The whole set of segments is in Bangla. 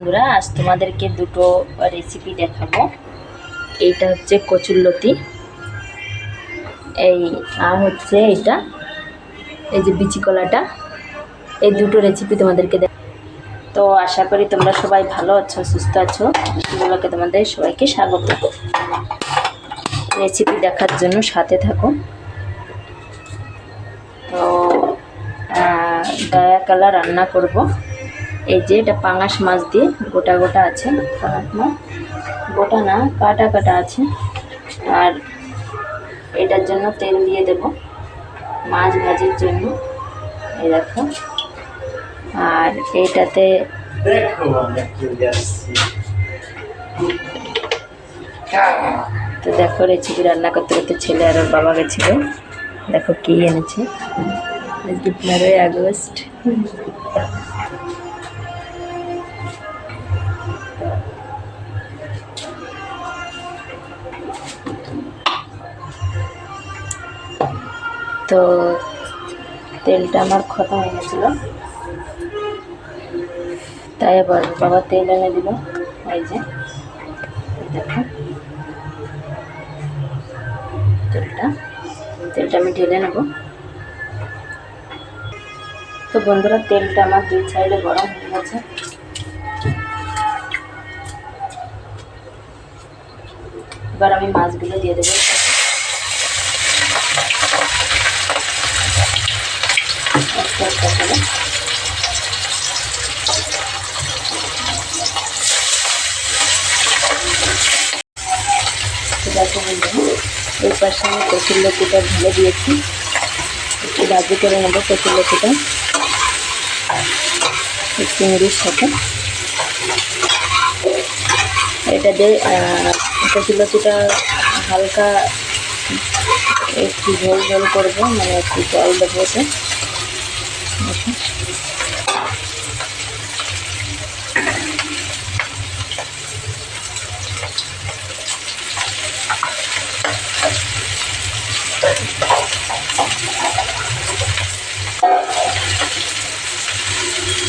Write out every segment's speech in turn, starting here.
বন্ধুরা, আজ তোমাদেরকে দুটো রেসিপি দেখাবো। এইটা হচ্ছে কচুরলতি এই, আর হচ্ছে এটা এই যে বিচি কলাটা। এই দুটো রেসিপি তোমাদেরকে দেখ তো আশা করি তোমরা সবাই ভালো আছো, সুস্থ আছো। সেগুলোকে তোমাদের সবাইকে স্বাগত। রেসিপি দেখার জন্য সাথে থাকো। তো দয়া কালা রান্না করব। এই যে এটা পাঙাশ মাছ দিয়ে গোটা গোটা আছে গোটা না কাটা কাটা আছে। আর এটার জন্য তেল দিয়ে দেব মাছ ভাজির জন্য। এই দেখো। আর এইটাতে আসছি তো দেখো রেসিপি রান্না করতে করতে ছেলে আর ওর বাবা গেছিল। দেখো কি এনেছে। আজকে পনেরোই আগস্ট। তো তেলটা আমার খতম হয়ে গেছিল। তাই আবার বাবা তেল এনে দিল। এই যে, দেখো। তেলটা তেলটা আমি ঢেলে নেব। তো বন্ধুরা, তেলটা আমার দুই সাইডে গরম হয়ে গেছে। এবার আমি মাছগুলো দিয়ে দেবো। একটা একটা এই পাশে আমি কচুর লতিটা ঢেলে দিয়েছি। একটু বাজি করে নেব কচুর লতিটা। চিংড়ির সাথে। এটা দিয়ে কচুর লতিটা হালকা একটু ঝোল ঝোল করব মানে একটু জল দেবো ওতে।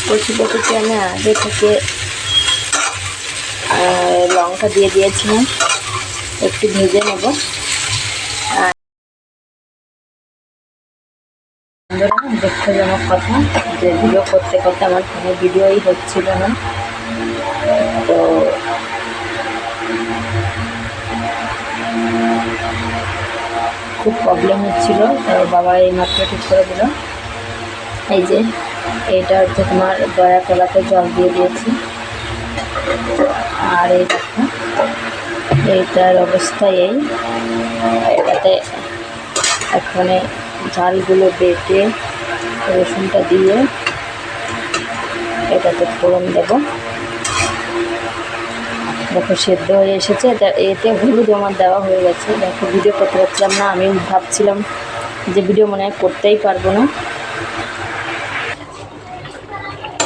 কচু লতিতে আমি আগে থেকে লঙ্কা দিয়ে দিয়েছিলাম একটু ভেজে নেব। আর দুঃখজনক কথা যে ভিডিও করতে করতে আমার কোনো ভিডিওই হচ্ছিল না। তো খুব প্রবলেম হচ্ছিল বাবা এই মাত্র ঠিক করে দিল। এই যে, এটা হচ্ছে তোমার দয়া কলাতে জল দিয়ে দিয়েছি। আর এই দেখো এইটার অবস্থা এই। এটাতে এখানে ঝালগুলো বেটে রসুনটা দিয়ে এটাতে ফোড়ন দেবো। দেখো, সেদ্ধ হয়ে এসেছে। এটা এতে হলুদ আমার দেওয়া হয়ে গেছে। দেখো, ভিডিও করতে পারছিলাম না। আমি ভাবছিলাম যে ভিডিও মনে হয় করতেই পারব না।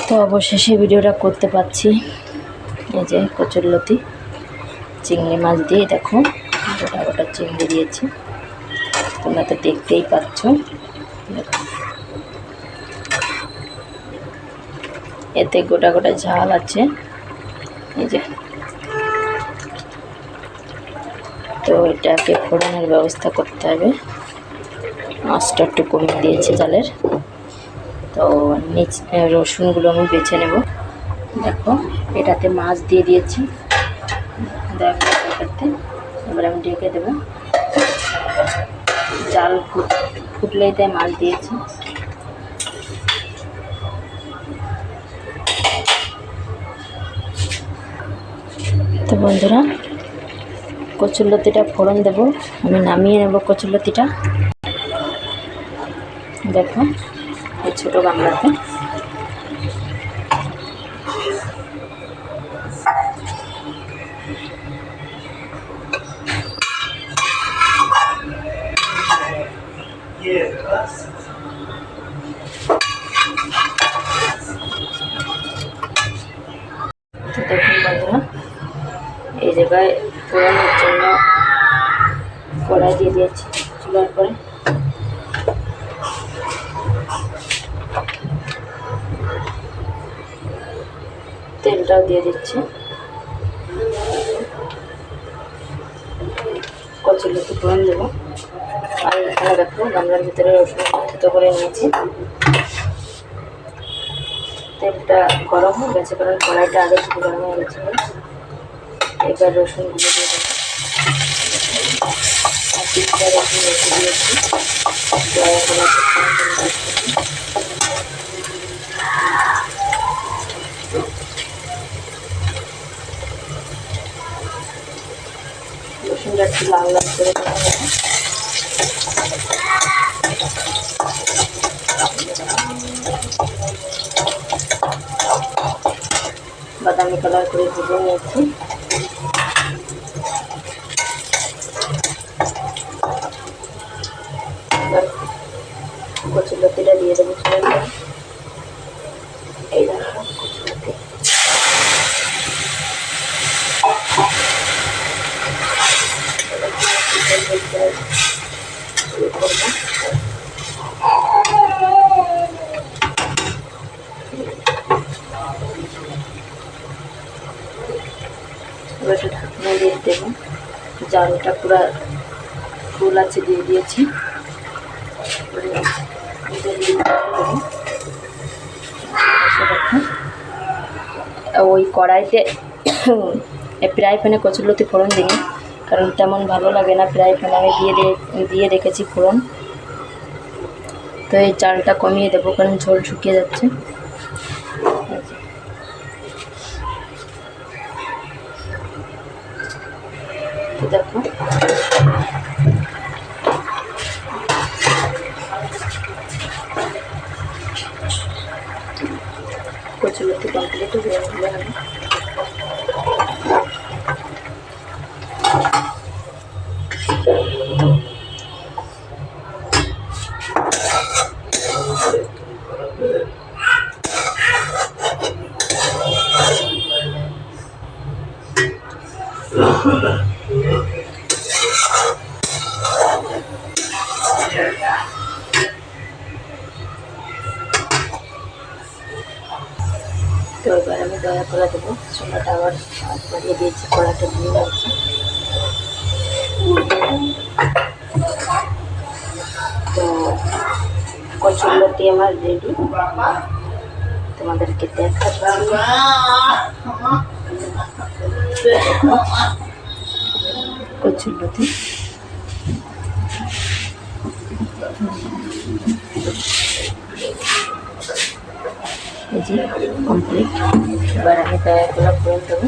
তো অবশেষে ভিডিওটা করতে পারছি। এই যে কচুরলতি। চিংড়ি মাছ দিয়ে দেখো, গোটা গোটা চিংড়ি দিয়েছি। তোমরা তো দেখতেই পাচ্ছ। এতে গোটা গোটা ঝাল আছে। এই যে। তো এটাকে ফোড়নের ব্যবস্থা করতে হবে। মাছটা একটু কমিয়ে দিয়েছি জালের। তো নিচ রসুনগুলো আমি বেছে নেব। দেখো, এটাতে মাছ দিয়ে দিয়েছি। দেখো এটাতে এবার আমি ঢেকে দেবো। জাল ফুট, ফুটলেই তাই মাছ দিয়েছি। তো বন্ধুরা কচুরলতিটা ফোড়ন দেব। আমি নামিয়ে নেব কচুরলতিটা দেখো, এই ছোটো গামলাতে Yes. তো দেখুন বন্ধুরা এই জায়গায় ফোড়নের জন্য কড়াই দিয়ে দিয়েছি চুলার পরে। তেলটা পেঁয়াজটাও দিয়ে দিচ্ছি। কচুর লতি ফোড়ন দেবো। আর এখানে দেখো গামলার ভিতরে রসুন থেতো করে নিয়েছি। তেলটা গরম হয়ে গেছে, কারণ কড়াইটা আগে থেকে গরম হয়ে গেছিল এবার রসুনগুলো দিয়ে দেবো আর তিনটা রসুন রেখে দিয়েছি। রসুনটা একটু লাল লাল করে দেওয়া বাদামি কালার করে ভেজে নিয়েছি। কচুর লতিটা দিয়ে দেবো চলে এই দেখো কচুর লতি শুরু করব এবার একটু ঢাকনা দিয়ে দেবো জালটা পুরো ফুল আছে দিয়ে দিয়েছি। ওই কড়াইতে ফ্রাই প্যানে কচুরলতি ফোড়ন দিই কারণ তেমন ভালো লাগে না ফ্রাই প্যানে আমি দিয়ে দিয়ে রেখেছি ফোড়ন। তো এই চালটা কমিয়ে দেবো, কারণ ঝোল শুকিয়ে যাচ্ছে। দেখো কচুরলতি কমপ্লিট হয়ে গেলে আমি তো এবার আমি দয়া করে দেবো। চুলাটা আবার আঁচ বাড়িয়ে দিয়েছি কড়াটা দিয়ে যাচ্ছে তো কচুরলতি আমার রেডি তোমাদেরকে দেখাচ্ছি। কচুরলতি এই যে কমপ্লিট এবার আমি দয়াগুলো করে দেবো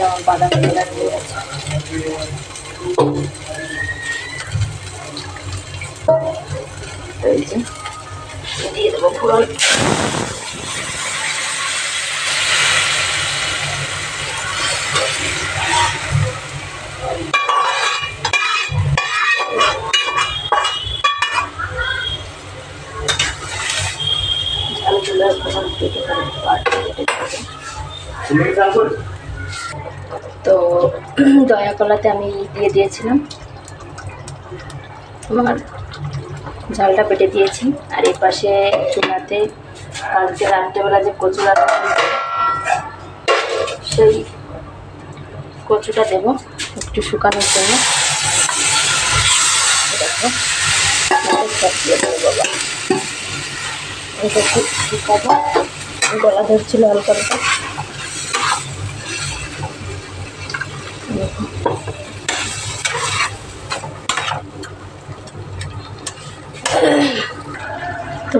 যেমন বাদাম দিয়ে আছে এই ঝাল চুলার ফোড়ন কেটে কেটে তো দয়া কলাতে আমি দিয়ে দিয়েছিলাম। আমার ঝালটা পেটে দিয়েছি। আর এই পাশে চুলাতে কালকে রাত্রেবেলা যে কচু সেই কচুটা দেব একটু শুকানোর জন্য। গলা ধরছিল হালকা।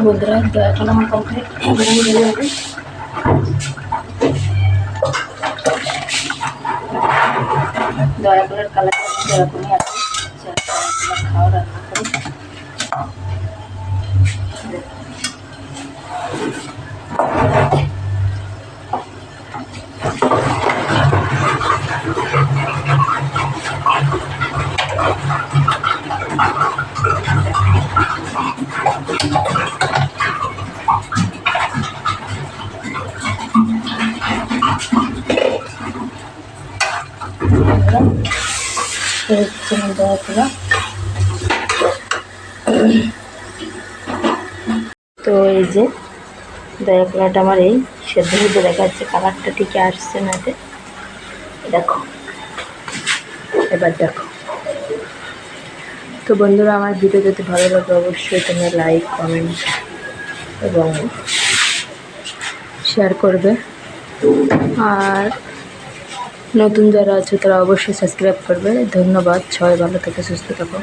তো বন্ধুরা দয়া করে আমার কমপ্লিট এবার আমি রেডি হবে দয়া করার কালারটা কিন্তু এরকমই আছে যারা দয়া করে দয়া তো এই যে দয়া কলাটা আমার এই সেদ্ধ সেদ্ধ দেখাচ্ছে কালারটা ঠিক আসছে না। দেখো, এবার দেখো তো বন্ধুরা, আমার ভিডিও যদি ভালো লাগে অবশ্যই তোমরা লাইক কমেন্ট এবং শেয়ার করবে আর নতুন যারা আছে তারা অবশ্যই সাবস্ক্রাইব করবে। ধন্যবাদ সবাই ভালো থেকে সুস্থ থাকো।